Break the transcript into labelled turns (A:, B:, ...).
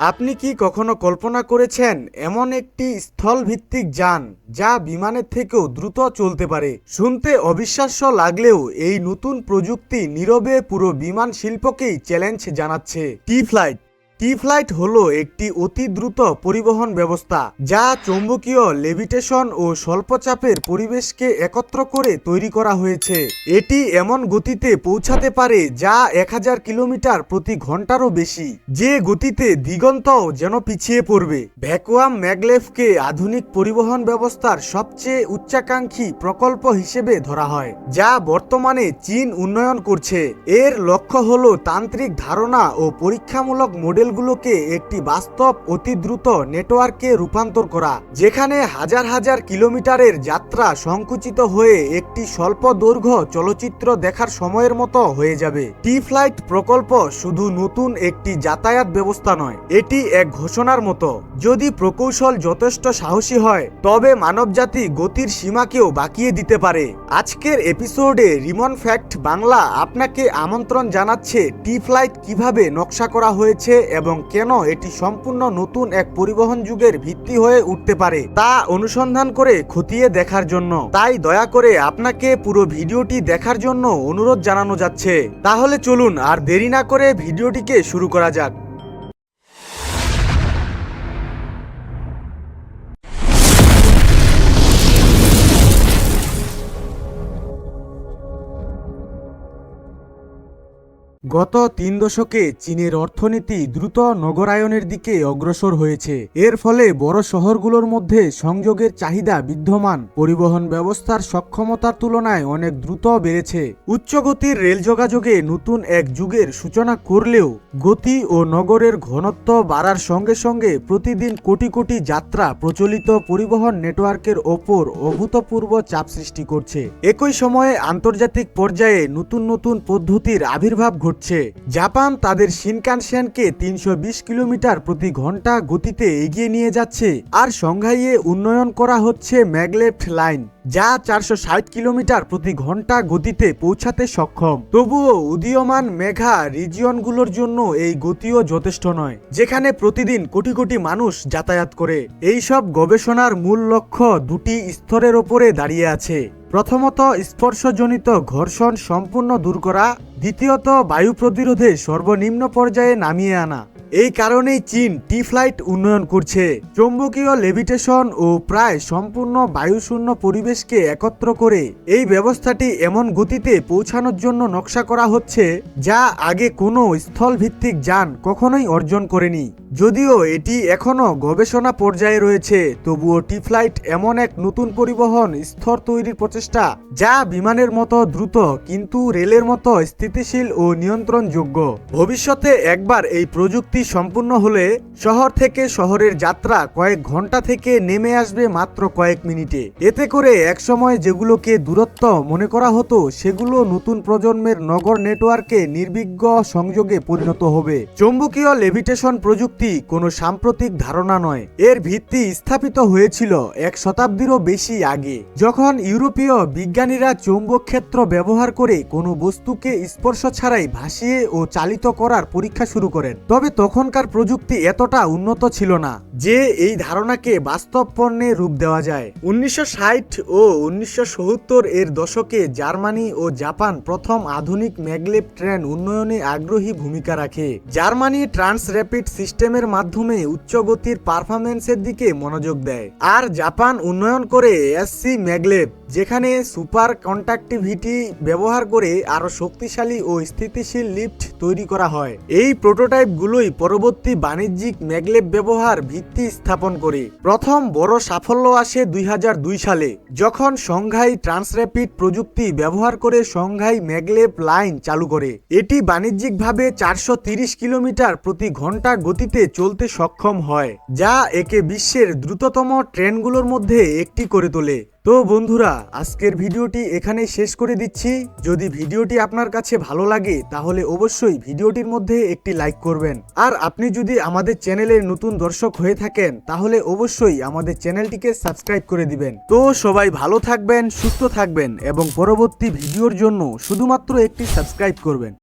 A: আপনি কি কখনো কল্পনা করেছেন এমন একটি স্থলভিত্তিক যান যা বিমানের থেকেও দ্রুত চলতে পারে? শুনতে অবিশ্বাস্য লাগলেও এই নতুন প্রযুক্তি নীরবে পুরো বিমান শিল্পকেই চ্যালেঞ্জ জানাচ্ছে। টি ফ্লাইট টি ফ্লাইট হলো একটি অতি দ্রুত পরিবহন ব্যবস্থা, যা চৌম্বকীয় লেভিটেশন ও স্বল্পচাপের পরিবেশকে একত্র করে তৈরি করা হয়েছে। এটি এমন গতিতে পৌঁছাতে পারে যা এক হাজার কিলোমিটার প্রতি ঘন্টারও বেশি। যে গতিতে দিগন্তও যেন পিছিয়ে পড়বে। ভ্যাকুয়াম ম্যাগলেভকে আধুনিক পরিবহন ব্যবস্থার সবচেয়ে উচ্চাকাঙ্ক্ষী প্রকল্প হিসেবে ধরা হয়, যা বর্তমানে চীন উন্নয়ন করছে। এর লক্ষ্য হল তান্ত্রিক ধারণা ও পরীক্ষামূলক মডেলগুলোকে একটি বাস্তব, অতি দ্রুত নেটওয়ার্কে রূপান্তর করা, যেখানে হাজার হাজার কিলোমিটারের যাত্রা সংকুচিত হয়ে একটি স্বল্প দৈর্ঘ্য চলচ্চিত্র দেখার সময়ের মতো হয়ে যাবে। টি ফ্লাইট প্রকল্প শুধু নতুন একটি যাতায়াত ব্যবস্থা নয়, এটি এক ঘোষণার মতো। যদি প্রকৌশল যথেষ্ট সাহসী হয়, তবে মানবজাতি গতির সীমাকেও বাকিয়ে দিতে পারে। আজকের এপিসোডে রিমন ফ্যাক্ট বাংলা আপনাকে আমন্ত্রণ জানাচ্ছে টি ফ্লাইট কীভাবে নকশা করা হয়েছে এবং কেন এটি সম্পূর্ণ নতুন এক পরিবহন যুগের ভিত্তি হয়ে উঠতে পারে, তা অনুসন্ধান করে খতিয়ে দেখার জন্য। তাই দয়া করে আপনাকে পুরো ভিডিওটি দেখার জন্য অনুরোধ জানানো যাচ্ছে। তাহলে চলুন আর দেরি না করে ভিডিওটিকে শুরু করা যাক। গত তিন দশকে চীনের অর্থনীতি দ্রুত নগরায়নের দিকে অগ্রসর হয়েছে। এর ফলে বড় শহরগুলোর মধ্যে সংযোগের চাহিদা বিদ্যমান। পরিবহন ব্যবস্থার সক্ষমতার তুলনায় অনেক দ্রুত বেড়েছে। উচ্চগতির রেল যোগাযোগে নতুন এক যুগের সূচনা করলেও গতি ও নগরের ঘনত্ব বাড়ার সঙ্গে সঙ্গে প্রতিদিন কোটি কোটি যাত্রা প্রচলিত পরিবহন নেটওয়ার্কের ওপর অভূতপূর্ব চাপ সৃষ্টি করছে। একই সময়ে আন্তর্জাতিক পর্যায়ে নতুন নতুন পদ্ধতির আবির্ভাব ঘটছে জাপান তাদের শিনকানসেনকে তিনশো বিশ কিলোমিটার প্রতি ঘণ্টা গতিতে এগিয়ে নিয়ে যাচ্ছে আর সংঘাইয়ে উন্নয়ন করা হচ্ছে ম্যাগলেফট লাইন, যা চারশো ষাট কিলোমিটার প্রতি ঘণ্টা গতিতে পৌঁছাতে সক্ষম। তবুও উদীয়মান মেঘা রিজিয়নগুলোর জন্য এই গতিও যথেষ্ট নয়, যেখানে প্রতিদিন কোটি কোটি মানুষ যাতায়াত করে। এই সব গবেষণার মূল লক্ষ্য দুটি স্তরের ওপরে দাঁড়িয়ে আছে। প্রথমত স্পর্শজনিত ঘর্ষণ সম্পূর্ণ দূর করা, দ্বিতীয়ত বায়ু প্রতিরোধে সর্বনিম্ন পর্যায়ে নামিয়ে আনা। এই কারণেই চীন টি ফ্লাইট উন্নয়ন করছে। চৌম্বকীয় লেভিটেশন ও প্রায় সম্পূর্ণ বায়ুশূন্য পরিবেশকে একত্র করে এই ব্যবস্থাটি এমন গতিতে পৌঁছানোর জন্য নকশা করা হচ্ছে, যা আগে কোনো স্থলভিত্তিক যান কখনোই অর্জন করেনি। যদিও এটি এখনও গবেষণা পর্যায়ে রয়েছে, তবুও টি ফ্লাইট এমন এক নতুন পরিবহন স্তর তৈরির প্রচেষ্টা যা বিমানের মতো দ্রুত কিন্তু রেলের মতো স্থিতিশীল ও নিয়ন্ত্রণযোগ্য। ভবিষ্যতে একবার এই প্রযুক্তি সম্পূর্ণ হলে শহর থেকে শহরের যাত্রা কয়েক ঘণ্টা থেকে নেমে আসবে মাত্র কয়েক মিনিটে। এতে করে একসময় যেগুলোকে দূরত্ব মনে করা হতো, সেগুলো নতুন প্রজন্মের নগর নেটওয়ার্কে নির্বিঘ্ন সংযোগে পরিণত হবে। চৌম্বকীয় লেভিটেশন প্রযুক্তি কোনো সাম্প্রতিক ধারণা নয়। এর ভিত্তি স্থাপিত হয়েছিল এক শতাব্দীরও বেশি আগে, যখন ইউরোপীয় বিজ্ঞানীরা চৌম্বক ক্ষেত্র ব্যবহার করে কোনো বস্তুকে স্পর্শ ছাড়াই ভাসিয়ে ও চালিত করার পরীক্ষা শুরু করেন। তবে তখনকার প্রযুক্তি এতটা উন্নত ছিল না যে এই ধারণাকে বাস্তব পণ্যে রূপ দেওয়া যায়। উনিশশো ষাট ও উনিশশো সত্তর এর দশকে জার্মানি ও জাপান প্রথম আধুনিক ম্যাগলেভ ট্রেন উন্নয়নে আগ্রহী ভূমিকা রাখে। জার্মানি ট্রান্স র্যাপিড সিস্টেমের মাধ্যমে উচ্চ গতির পারফরমেন্সের দিকে মনোযোগ দেয়। আর জাপান উন্নয়ন করে এসসি ম্যাগলেভ যেখানে সুপার কন্ট্রাক্টিভিটি ব্যবহার করে আরও শক্তিশালী ও স্থিতিশীল লিফট তৈরি করা হয়। এই প্রোটোটাইপগুলোই পরবর্তী বাণিজ্যিক ম্যাগলেভ ব্যবহার ভিত্তি স্থাপন করে। প্রথম বড় সাফল্য আসে দুই হাজার দুই সালে, যখন সংঘাই ট্রান্সর্যাপিড প্রযুক্তি ব্যবহার করে সংঘাই ম্যাগলেভ লাইন চালু করে। এটি বাণিজ্যিকভাবে চারশো কিলোমিটার প্রতি ঘণ্টা গতিতে চলতে সক্ষম হয়, যা একে বিশ্বের দ্রুততম ট্রেনগুলোর মধ্যে একটি করে তোলে। তো বন্ধুরা, আজকের ভিডিওটি এখানেই শেষ করে দিচ্ছি। যদি ভিডিওটি আপনার কাছে ভালো লাগে, তাহলে অবশ্যই ভিডিওটির মধ্যে একটি লাইক করবেন। আর আপনি যদি আমাদের চ্যানেলের নতুন দর্শক হয়ে থাকেন, তাহলে অবশ্যই আমাদের চ্যানেলটিকে সাবস্ক্রাইব করে দিবেন। তো সবাই ভালো থাকবেন, সুস্থ থাকবেন, এবং পরবর্তী ভিডিওর জন্য শুধুমাত্র একটি সাবস্ক্রাইব করবেন।